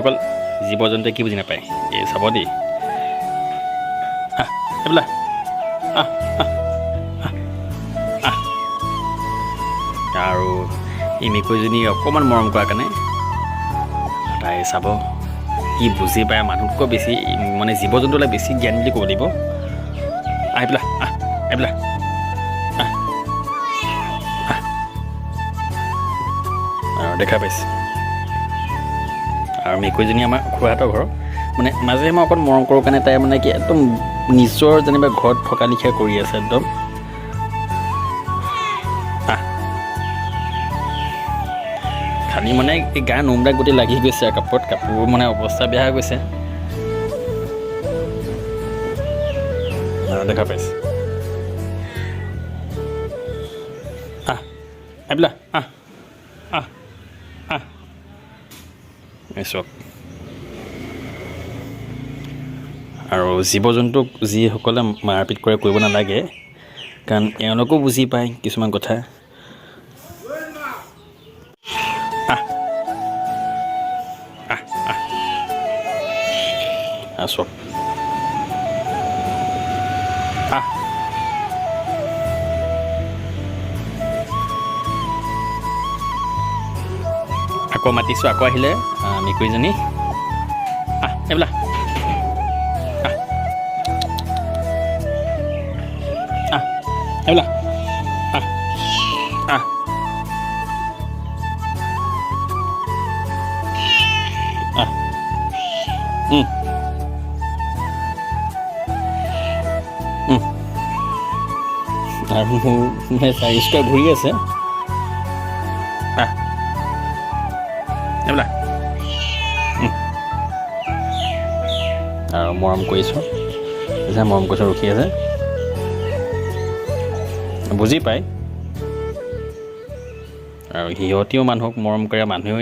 অকল জীৱ জন্তুৱে কি বুজি নাপায়? এই চাব দেই। এইবিলাক আৰু এই মেকুৰীজনী অকণমান মৰম কৰাৰ কাৰণে তাই চাব কি বুজি পায় মানুহতকৈ বেছি মানে জীৱ জন্তুলৈ বেছি জ্ঞান বুলি ক'ব লাগিব। আহ এইবিলাক আহ আহ আহ। দেখা পাইছে। আৰু মেকুৰীজনী আমাৰ খুৰাহঁতৰ ঘৰ মানে মাজে মই অকণ মৰম কৰোঁ কাৰণে তাই মানে কি একদম নিজৰ যেনিবা ঘৰত থকা লিখীয়া কৰি আছে একদম। খালি মানে গা নোমবিলাক গোটেই লাগি গৈছে আৰু কাপোৰত কাপোৰ মানে অৱস্থা বেয়া হৈ গৈছে। দেখা পাইছে। আহ, এইবিলাক, আহ। এই চাওক আৰু জীৱ জন্তুক যিসকলে মাৰপিট কৰে কৰিব নালাগে কাৰণ এওঁলোকেও বুজি পায় কিছুমান কথা। আহ আহ। আকৌ মাতিছোঁ আকৌ আহিলে মেকুৰীজনী। আহ এইবিলাক। আহ আহ এইবিলাক। আহ আহ উম। আৰু মোৰ ঘূৰি আছে। এইবিলাক উম। আৰু মৰম কৰিছোঁ যে মৰম কৰিছোঁ ৰখি আছে বুজি পায় আৰু সিহঁতেও মানুহক মৰম কৰে মানুহেও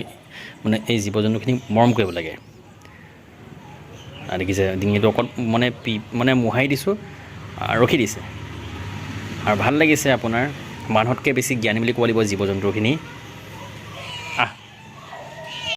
মানে এই জীৱ জন্তুখিনিক মৰম কৰিব লাগে আৰু দেখিছে ডিঙিটো অকণ মানে পি মানে মোহাৰি দিছোঁ ৰখি দিছে আৰু ভাল লাগিছে আপোনাৰ মানুহতকৈ বেছি জ্ঞানী বুলি ক'ব লাগিব জীৱ জন্তুখিনি